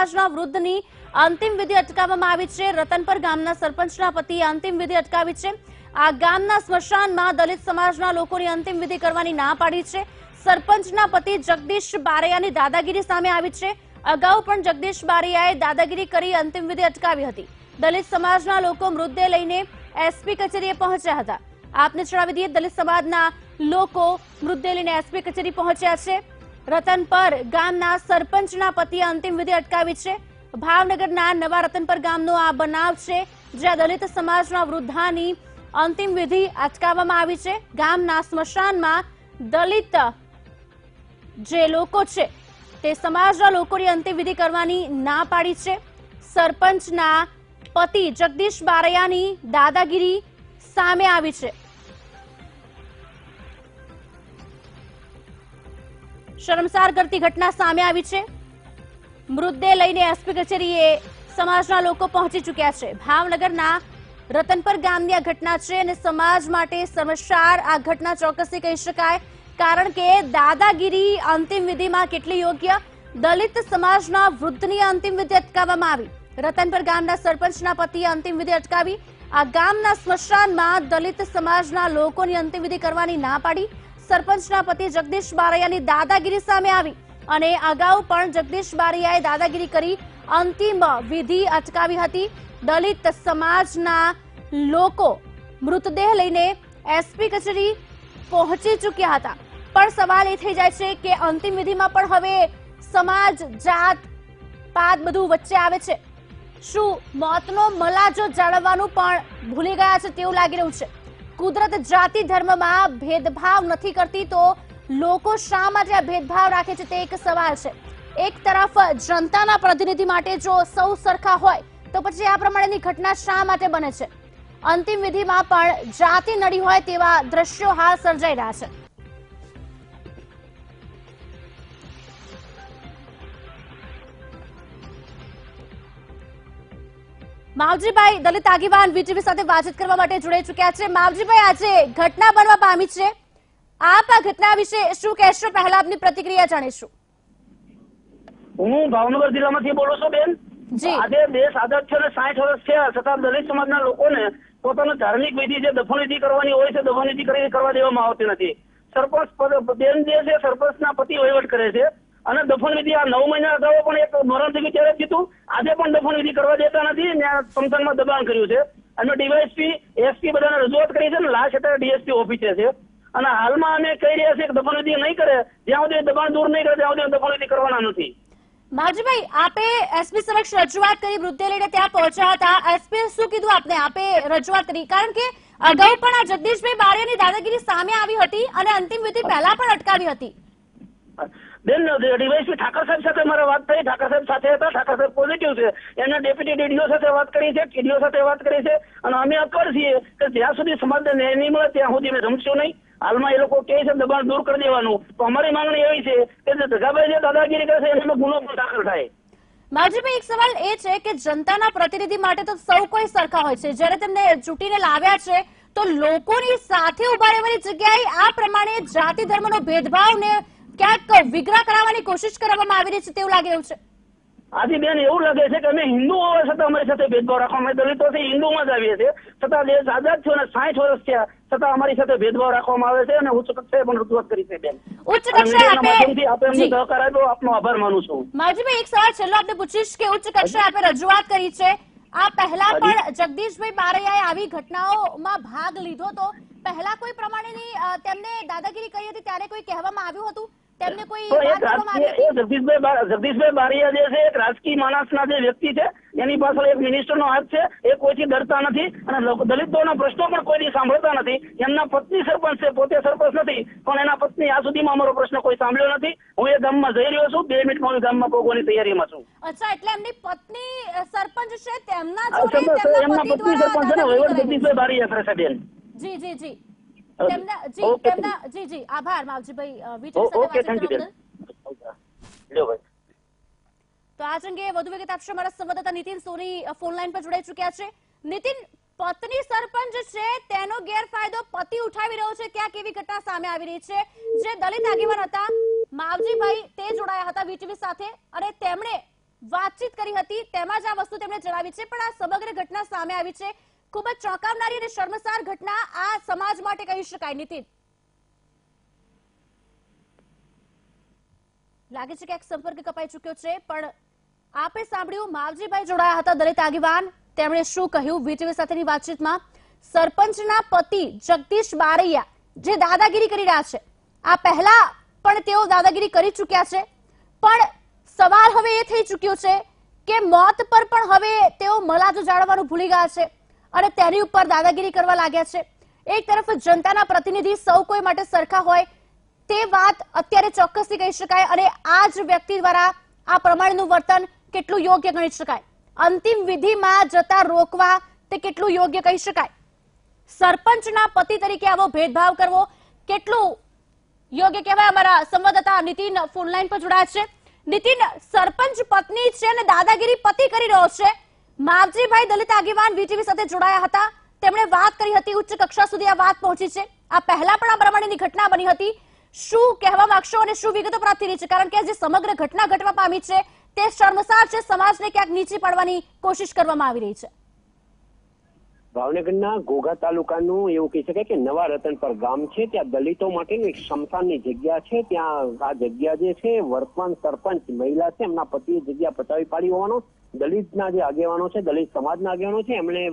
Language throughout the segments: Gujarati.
સમાજના વૃદ્ધની અંતિમ વિધિ અટકાવવામાં આવી છે. રતનપર ગામના સરપંચના પતિએ અંતિમ વિધિ અટકાવી છે. આ ગામના સ્મશાનમાં દલિત સમાજના લોકોની અંતિમ વિધિ કરવાની ના પાડી છે. સરપંચના પતિ જગદીશ બારૈયાની દાદાગીરી સામે આવી છે. અગાઉ પણ જગદીશ બારૈયાએ દાદાગીરી કરી અંતિમ વિધિ અટકાવી હતી. દલિત સમાજના લોકો મૃતદેહ લઈને એસપી કચેરીએ પહોંચ્યા હતા. આપને જણાવી દઈએ, દલિત સમાજના લોકો મૃતદેહ લઈને એસપી કચેરી પહોંચ્યા છે. રતનપર ગામના સરપંચના પતિએ અંતિમ વિધિ અટકાવી છે. ભાવનગરના નવા રતનપર ગામનો આ બનાવ છે, જ્યાં દલિત સમાજના વૃદ્ધાની અંતિમ વિધિ અટકાવવામાં આવી છે. ગામના સ્મશાનમાં દલિત જે લોકો છે, તે સમાજના લોકોની અંતિમ વિધિ કરવાની ના પાડી છે. સરપંચના પતિ જગદીશ બારૈયાની દાદાગીરી સામે આવી છે. શર્મસાર કરતી ઘટના સામે આવી છે. મૃતદેહ લઈને એસપી કચેરીએ સમાજના લોકો પહોંચી ચૂક્યા છે. ભાવનગરના રતનપર ગામની આ ઘટના છે અને સમાજ માટે શરમસાર આ ઘટના ચોક્કસથી કહી શકાય. કારણ કે દાદાગીરી અંતિમ વિધિમાં કેટલી યોગ્ય દલિત સમાજના વૃદ્ધની અંતિમ વિધિ અટકાવવામાં આવી. રતનપર ગામના સરપંચના પતિએ અંતિમ વિધિ અટકાવી. આ ગામના સ્મશાનમાં દલિત સમાજના લોકોની અંતિમ વિધિ કરવાની ના પાડી. સરપંચના પતિ જગદીશ બારૈયાની દાદાગીરી સામે આવી અને અગાઉ પણ જગદીશ બારૈયાએ દાદાગીરી કરી અંતિમ વિધિ અટકાવી હતી. દલિત સમાજના લોકો મૃતદેહ લઈને એસપી કચેરી પહોંચી ચૂક્યા હતા. પણ સવાલ એ થઈ જાય છે કે અંતિમ વિધિમાં પણ હવે સમાજ, જાત, પાત બધું વચ્ચે આવે છે. શું મોતનો મલાજો જાળવવાનું પણ ભૂલી ગયા છે તેવું લાગી રહ્યું છે. કુદરત જાતિ ધર્મમાં ભેદભાવ નથી કરતી તો લોકો શા માટે આ ભેદભાવ રાખે છે તે એક સવાલ છે. એક તરફ જનતાના પ્રતિનિધિ માટે જો સૌ સરખા હોય, તો પછી આ પ્રમાણેની ઘટના શા માટે બને છે? અંતિમ વિધિમાં પણ જાતિ નડી હોય તેવા દ્રશ્યો હાલ સર્જાઈ રહ્યા છે. માવજીભાઈ દલિત આગેવાન વીટીવી સાથે વાતચીત કરવા માટે જોડાઈ ચુક્યા છે. માવજીભાઈ આજે ઘટના બનવા પામી છે. આપ આ ઘટના વિશે શું કહેશો? પહેલા આપની પ્રતિક્રિયા જાણીશું. હું ભાવનગર જિલ્લામાંથી બોલું છું બેન. આજે દેશ આઝાદ છે સાઠ વર્ષ થયા છતાં દલિત સમાજના લોકોને પોતાનો ધાર્મિક વિધિ જે દફનવિધિ કરવાની હોય છે દફનવિધિ કરી કરવા દેવામાં આવતી નથી. સરપંચ બેન જે છે સરપંચના પતિ વહીવટ કરે છે. અને દફન વિધિ, આ નવ મહિના અગાઉ પણ એક મરણ થયું ત્યારે કીધું આજે પણ દફન વિધિ કરવા દેતા નથી, ને આ દબાણ કર્યું છે. અને ડીવાયસપી એસપી બધાને રજૂઆત કરી છે ને, લાસ્ટ અત્યારે ડીએસપી ઓફિસે છે. અને હાલમાં અમે કહી રહ્યા છીએ કે દફન વિધિ નહીં કરે, જ્યાં સુધી દબાણ દૂર નહીં કરે, ત્યાં સુધી દફન વિધિ કરવાના નથી. માવજીભાઈ, આપે એસપી સમક્ષ રજૂઆત કરી, વૃદ્ધે લઈને ત્યાં પહોંચ્યા હતા. એસપી, શું કીધું આપને? આપે રજૂઆત કરી. કારણ કે અગાઉ પણ આ જગદીશભાઈ બારિયાની દાદાગીરી સામે આવી હતી અને અંતિમ વિધિ પહેલા પણ અટકાવી હતી. બેન ડીવાયસપી ઠાકર સાહેબ સાથે મારે વાત થઈ ઠાકર સાહેબ સાથે હતા ઠાકર સાહેબ પોઝિટિવ છે એના ડેપ્યુટી ડીડીઓ સાથે વાત કરી છે ટીડીઓ સાથે વાત કરી છે અને અમે અકળ છીએ કે જ્યાં સુધી સમાજને ન્યાય નહીં મળે ત્યાં સુધી અમે રમશું નહીં હાલમાં એ લોકો કહે છે દબાણ દૂર કરી દેવાનું તો અમારી માંગણી એવી છે કે જે ધગાભાઈ જે દાદાગીરી કરે છે એનામાં ગુનો પણ દાખલ થાય માવજીભાઈ એક સવાલ એ છે કે જનતાના પ્રતિનિધિ માટે તો સૌ કોઈ સરખા હોય છે. જ્યારે તેમને ચૂંટીને લાવ્યા છે, તો લોકોની સાથે ઊભા રહેવાની જગ્યાએ આ પ્રમાણે જાતિ ધર્મનો ભેદભાવ ને ક્યાંક વિગ્રહ કરાવવાની કોશિશ કરવામાં આવી રહી છે તેવું લાગી રહ્યું છે. આથી બેન એવું લાગે છે કે અમે હિન્દુ હોવા છતાં અમારી સાથે ભેદભાવ રાખવામાં દલિતો છે હિન્દુમાં જ આવીએ છીએ. છતાં દેશ આઝાદ થયો અને સાઠ વર્ષ થયા છતાં અમારી સાથે ભેદભાવ રાખવામાં આવે છે અને ઉચ્ચ કક્ષાએ પણ રજૂઆત કરી છે બેન. ઉચ્ચ કક્ષાએ આપે આપે અમને સહકાર આપ્યો આપનો આભાર માનું છું. માજીભાઈ એક સવાલ છેલ્લો આપને પૂછીશ કે ઉચ્ચ કક્ષાએ આપે રજૂઆત કરી છે. આ પહેલા પણ જગદીશભાઈ બારૈયાએ આવી ઘટનાઓમાં ભાગ લીધો તો પહેલા કોઈ પ્રમાણેની તેમને દાદાગીરી કરી હતી ત્યારે કોઈ કહેવામાં આવ્યું હતું? તેમને કોઈ જગદીશભાઈ બારીયા જે છે એક રાજકીય માણસના જે વ્યક્તિ છે એની પાછળ એક મિનિસ્ટરનો હાથ છે એ કોઈથી ડરતા નથી અને દલિતોના પ્રશ્નો પણ કોઈથી સાંભળતા નથી. એમના પત્ની સરપંચ છે પોતે સરપંચ નથી પણ એના પત્ની આ સુધીમાં અમારો પ્રશ્ન કોઈ સાંભળ્યો નથી. હું એ ગામમાં જઈ રહ્યો છું બે મિનિટમાં હું ગામમાં પોગવાની તૈયારીમાં છું. અચ્છા એટલે એમની પત્ની સરપંચ છે તેમના જોડે તેમના પતિ દ્વારા સરપંચ છે ને વહીવટ જગદીશભાઈ બારીયા છે બેન. જી જી જી. તેમના જી તેમના જી જી આભાર માવજીભાઈ. અ, સાથે વાતચીત થેન્ક યુ કરવા બેન. બદલ. લ્યો ભાઈ. તો આ અંગે વધુ વિગત આપશે અમારા સંવાદદાતા નીતિન સોની ફોન લાઈન પર જોડાઈ ચૂક્યા છે. નીતિન પત્ની સરપંચ છે તેનો ગેરફાયદો પતિ ઉઠાવી રહ્યો છે. ક્યાંક કેવી ઘટના સામે આવી રહી છે જે દલિત આગેવાન હતા. માવજીભાઈ તે જોડાયા હતા વીટીવી સાથે અને તેમણે વાતચીત કરી હતી. તેમાં જ આ વસ્તુ તેમણે જણાવી છે પણ આ સમગ્ર ઘટના સામે આવી છે. ખૂબ જ ચોંકાવનારી અને શર્મસાર ઘટના આ સમાજ માટે કહી શકાય, નીતિન. લાગે છે કે એક સંપર્ક કપાઈ ચુક્યો છે, પણ આપે સાંભળ્યું, માવજીભાઈ જોડાયા હતા દલિત આગેવાન. તેમણે શું કહ્યું? વીટીવી સાથેની વાતચીતમાં સરપંચના પતિ જગદીશ બારૈયા જે દાદાગીરી કરી રહ્યા છે, આ પહેલા પણ તેઓ દાદાગીરી કરી ચૂક્યા છે, પણ સવાલ હવે એ થઈ ચૂક્યો છે કે મોત પર પણ હવે તેઓ મલાજો જાળવવાનું ભૂલી ગયા છે. અને તેની ઉપર દાદાગીરી કરવા લાગ્યા છે. એક તરફ જનતાના પ્રતિનિધિ સૌ કોઈ માટે સરખા હોય તે વાત અત્યારે ચોક્કસથી કહી શકાય અને આ જ વ્યક્તિ દ્વારા આ પ્રમાણેનું વર્તન કેટલું યોગ્ય ગણી શકાય. અંતિમ વિધિમાં જતા રોકવા તે કેટલું યોગ્ય કહી શકાય. સરપંચના પતિ તરીકે આવો ભેદભાવ કરવો કેટલું યોગ્ય કહેવાય? અમારા સંવાદદાતા નીતિન ફોનલાઈન પર જોડાયા છે. નીતિન, સરપંચ પત્ની છે અને દાદાગીરી પતિ કરી રહ્યો છે. માવજીભાઈ દલિત આગેવાન વીટીવી સાથે જોડાયા હતા. તેમણે વાત કરી હતી ઉચ્ચ કક્ષા સુધી આ વાત પહોંચી છે. આ પહેલા પણ આ પ્રમાણેની ઘટના બની હતી. શું કહેવા માંગશો અને શું વિગતો પ્રાપ્ત થઈ છે? કારણ કે જે સમગ્ર ઘટના ઘટવા પામી છે, તે શર્મસાર છે. સમાજને ક્યાંક નીચે પાડવાની કોશિશ કરવામાં આવી રહી છે. ભાવનગરના ઘોઘા તાલુકાનું એવું કહી શકાય કે નવા રતનપર ગામ છે. ત્યાં દલિતો માટેની એક શમશાનની જગ્યા છે. ત્યાં આ જગ્યા જે છે, વર્તમાન સરપંચ મહિલા છે. એમના પતિએ જગ્યા પચાવી પાડી હોવાનો દલિતના જે આગેવાનો છે, દલિત સમાજના આગેવાનો છે, એમણે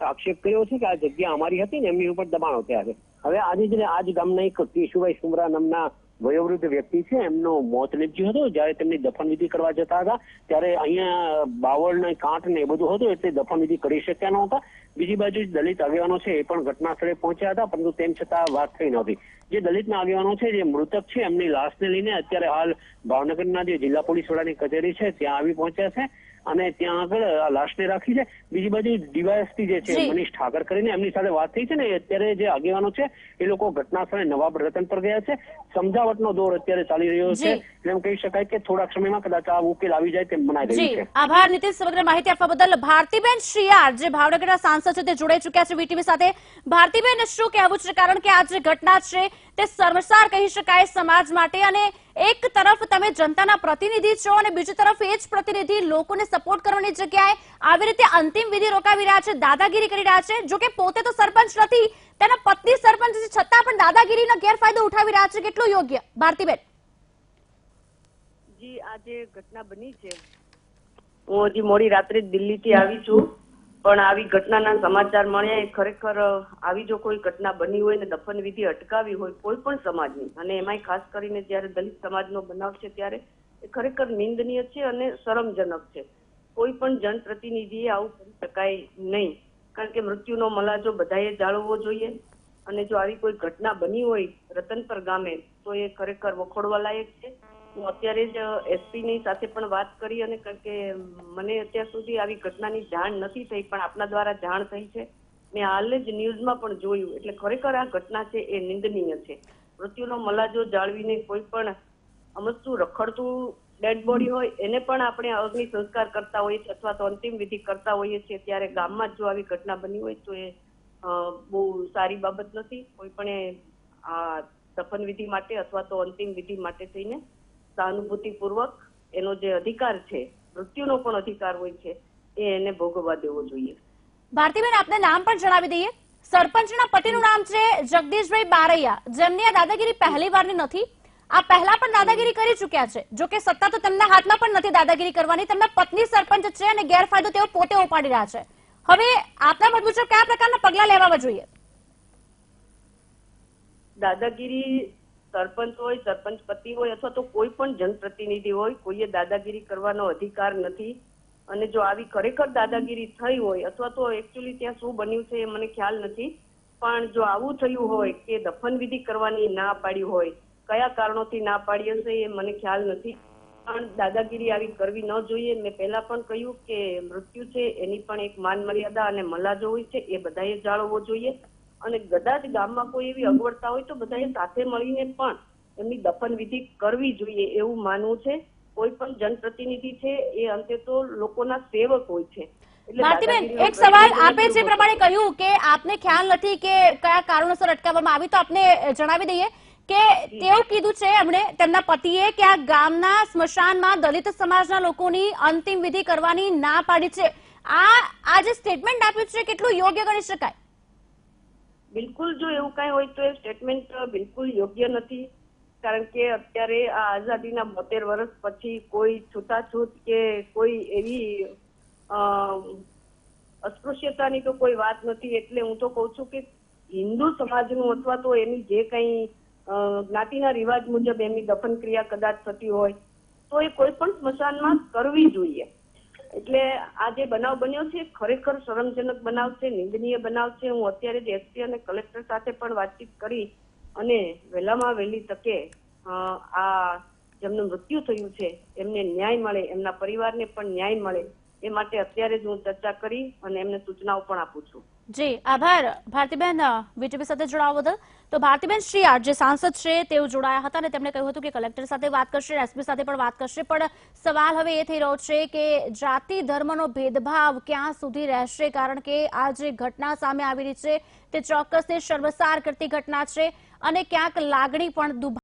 આક્ષેપ કર્યો છે કે આ જગ્યા અમારી હતી ને એમની ઉપર દબાણો થયા હવે આજે જ આજ ગામના એક કેશુભાઈ સુમરા નામના વયોવૃદ્ધ વ્યક્તિ છે, એમનું મોત નીપજ્યું હતું. જ્યારે તેમની દફનવિધિ કરવા જતા હતા, ત્યારે અહીંયા બાવળને કાંઠ ને એ બધું હતું, એટલે દફનવિધિ કરી શક્યા નહોતા. બીજી બાજુ દલિત આગેવાનો છે એ પણ ઘટના સ્થળે પહોંચ્યા હતા, પરંતુ તેમ છતાં વાત થઈ નહોતી. જે દલિતના આગેવાનો છે, જે મૃતક છે, એમની લાશને લઈને અત્યારે હાલ ભાવનગરના જે જિલ્લા પોલીસ વડાની કચેરી છે, ત્યાં આવી પહોંચ્યા છે. અને ત્યાં આગળ આ લાશને રાખી છે. બીજી બાજુ ડીવાયએસપી જે છે મનીષ ઠાકર કરીને એમની સાથે વાત થઈ છે ને અત્યારે જે આગેવાનો છે એ લોકો ઘટના સ્થળે નવાબ રતન પર ગયા છે. સમજાવટનો દોર અત્યારે ચાલી રહ્યો છે. એમ કહી શકાય કે થોડાક સમયમાં કદાચ આ ઉકેલ આવી જાય તેમ મનાઈ રહ્યું છે. આભાર નીતિશ સમગ્ર માહિતી આપવા બદલ ભારતીબેન શ્રીયાર જે ભાવનગરના સાંસદ છે તે જોડાઈ ચુક્યા છે વીટીવી સાથે. ભારતીબેન શું કહેવું છે? કારણ કે આ જે ઘટના છે તે શર્મસાર કહી શકાય સમાજ માટે અને એક તરફ તમે જનતાના પ્રતિનિધિ છો અને બીજી તરફ એ જ પ્રતિનિધિ લોકોને સપોર્ટ કરવાની જગ્યાએ આવી રીતે અંતિમ વિધિ રોકાવી રહ્યા છે, દાદાગીરી કરી રહ્યા છે. જો કે પોતે તો સરપંચ નથી, તેના પત્ની સરપંચ છે, છતાં પણ દાદાગીરીનો ગેરફાયદો ઉઠાવી રહ્યા છે. કેટલું યોગ્ય? ભારતીબેન. જી આ જે ઘટના બની છે. હું હજી મોડી રાત્રે દિલ્હીથી આવી છું. પણ આવી ઘટનાના સમાચાર મળ્યા એ ખરેખર આવી જો કોઈ ઘટના બની હોય ને દફન વિધિ અટકાવી હોય કોઈ પણ સમાજની, અને એમાંય ખાસ કરીને જ્યારે દલિત સમાજનો બનાવ છે ત્યારે એ ખરેખર નિંદનીય છે અને શરમજનક છે. કોઈ પણ જનપ્રતિનિધિએ આવું કરી શકાય નહીં, કારણ કે મૃત્યુનો મલાજો બધાએ જાળવવો જોઈએ, અને જો આવી કોઈ ઘટના બની હોય રતનપર ગામે, તો એ ખરેખર વખોડવા લાયક છે. હું અત્યારે જ એસપી ની સાથે પણ વાત કરી અને કારણ કે મને અત્યાર સુધી આવી ઘટનાની જાણ નથી થઈ, પણ આપના દ્વારા જાણ થઈ છે. મેં હાલ જ ન્યૂઝમાં પણ જોયું, એટલે ખરેખર આ ઘટના છે એ નિંદનીય છે. મૃત્યુનો મલાજો જાળવીને કોઈ પણ અમસ્તું રખડતું ડેડ બોડી હોય, એને પણ આપણે અગ્નિ સંસ્કાર કરતા હોઈએ છીએ અથવા તો અંતિમ વિધિ કરતા હોઈએ છીએ, ત્યારે ગામમાં જો આવી ઘટના બની હોય તો એ બહુ સારી બાબત નથી. કોઈ પણ આ દફન વિધિ માટે અથવા તો અંતિમ વિધિ માટે થઈને સહાનુભૂતિપૂર્વક એનો જે અધિકાર છે મૃત્યુનો પણ અધિકાર હોય છે એ એને ભોગવવા દેવો જોઈએ. ભારતીબેન આપને નામ પણ જણાવી દઈએ. સરપંચના પતિનું નામ છે જગદીશભાઈ બારૈયા. જેમની આ દાદાગીરી પહેલી વારની નથી. આ પહેલા પણ દાદાગીરી કરી ચૂક્યા છે. જો કે સત્તા તો તેમના હાથમાં પણ નથી દાદાગીરી કરવાની. તેમના પત્ની સરપંચ છે અને ગેરફાયદો તેઓ પોતે ઉપાડી રહ્યા છે. હવે આપના મત મુજબ કયા પ્રકારના પગલા લેવા જોઈએ? દાદાગીરી સરપંચ હોય, સરપંચ પતિ હોય અથવા તો કોઈ પણ જનપ્રતિનિધિ હોય, કોઈએ દાદાગીરી કરવાનો અધિકાર નથી. અને જો આવી ખરેખર દાદાગીરી થઈ હોય અથવા તો એકચ્યુઅલી ત્યાં શું બન્યું છે એ મને ખ્યાલ નથી. પણ જો આવું થયું હોય કે દફન વિધિ કરવાની ના પાડી હોય, કયા કારણોથી ના પાડી હશે એ મને ખ્યાલ નથી. પણ દાદાગીરી આવી કરવી ન જોઈએ. મેં પહેલા પણ કહ્યું કે મૃત્યુ છે, એની પણ એક માન મર્યાદા અને મલાજો હોય છે, એ બધાએ જાળવવો જોઈએ. અને કદાચ ગામમાં કોઈ એવી અગવડતા હોય તો બધાએ સાથે મળીને પણ એમની દફન વિધિ કરવી જોઈએ એવું માનવું છે. કોઈ પણ જનપ્રતિનિધિ છે એ અંતે તો લોકોના સેવક હોય છે. ભારતીબેન એક સવાલ આપે જે પ્રમાણે કહ્યું કે આપને ખ્યાલ નથી કે કયા કારણોસર અટકાવવામાં આવી તો આપને જણાવી દઈએ કે તેવું કીધું છે એમણે તેમના પતિએ કે આ ગામના સ્મશાનમાં દલિત સમાજના લોકોની અંતિમ વિધિ કરવાની ના પાડી છે. આ આ જે સ્ટેટમેન્ટ આપ્યું છે કેટલું યોગ્ય ગણી શકાય? બિલકુલ જો એવું કઈ હોય તો એ સ્ટેટમેન્ટ બિલકુલ યોગ્ય નથી. કારણ કે અત્યારે આ આઝાદીના બોતેર વર્ષ પછી કોઈ છૂતાછૂત કે કોઈ એવી અસ્પૃશ્યતાની તો કોઈ વાત નથી. એટલે હું તો કહું છું કે હિન્દુ સમાજનું અથવા તો એની જે કંઈ જ્ઞાતિના રિવાજ મુજબ એમની દફન ક્રિયા કદાચ થતી હોય, તો એ કોઈ પણ સ્મશાનમાં કરવી જોઈએ. એટલે આ જે બનાવ બન્યો છે, ખરેખર શરમજનક બનાવ છે, નિંદનીય બનાવ છે. હું અત્યારે જ એસપી અને કલેક્ટર સાથે પણ વાતચીત કરી અને વહેલામાં વહેલી તકે આ જેમનું મૃત્યુ થયું છે, એમને ન્યાય મળે, એમના પરિવારને પણ ન્યાય મળે, એ માટે અત્યારે જ હું ચર્ચા કરી અને એમને સૂચનાઓ પણ આપું છું. જી, આભાર. ભારતીબેન વીટીવી સાથે જોડાવા બદલ. તો ભારતીબેન શ્રીયાર જે સાંસદ છે, તેઓ જોડાયા હતા અને તેમણે કહ્યું હતું કે કલેક્ટર સાથે વાત કરશે, એસપી સાથે પણ વાત કરશે. પણ સવાલ હવે એ થઈ રહ્યો છે કે જાતિ ધર્મનો ભેદભાવ ક્યાં સુધી રહેશે? કારણ કે આ જે ઘટના સામે આવી રહી છે, તે ચોક્કસથી શર્મસાર કરતી ઘટના છે અને ક્યાંક લાગણી પણ દુભા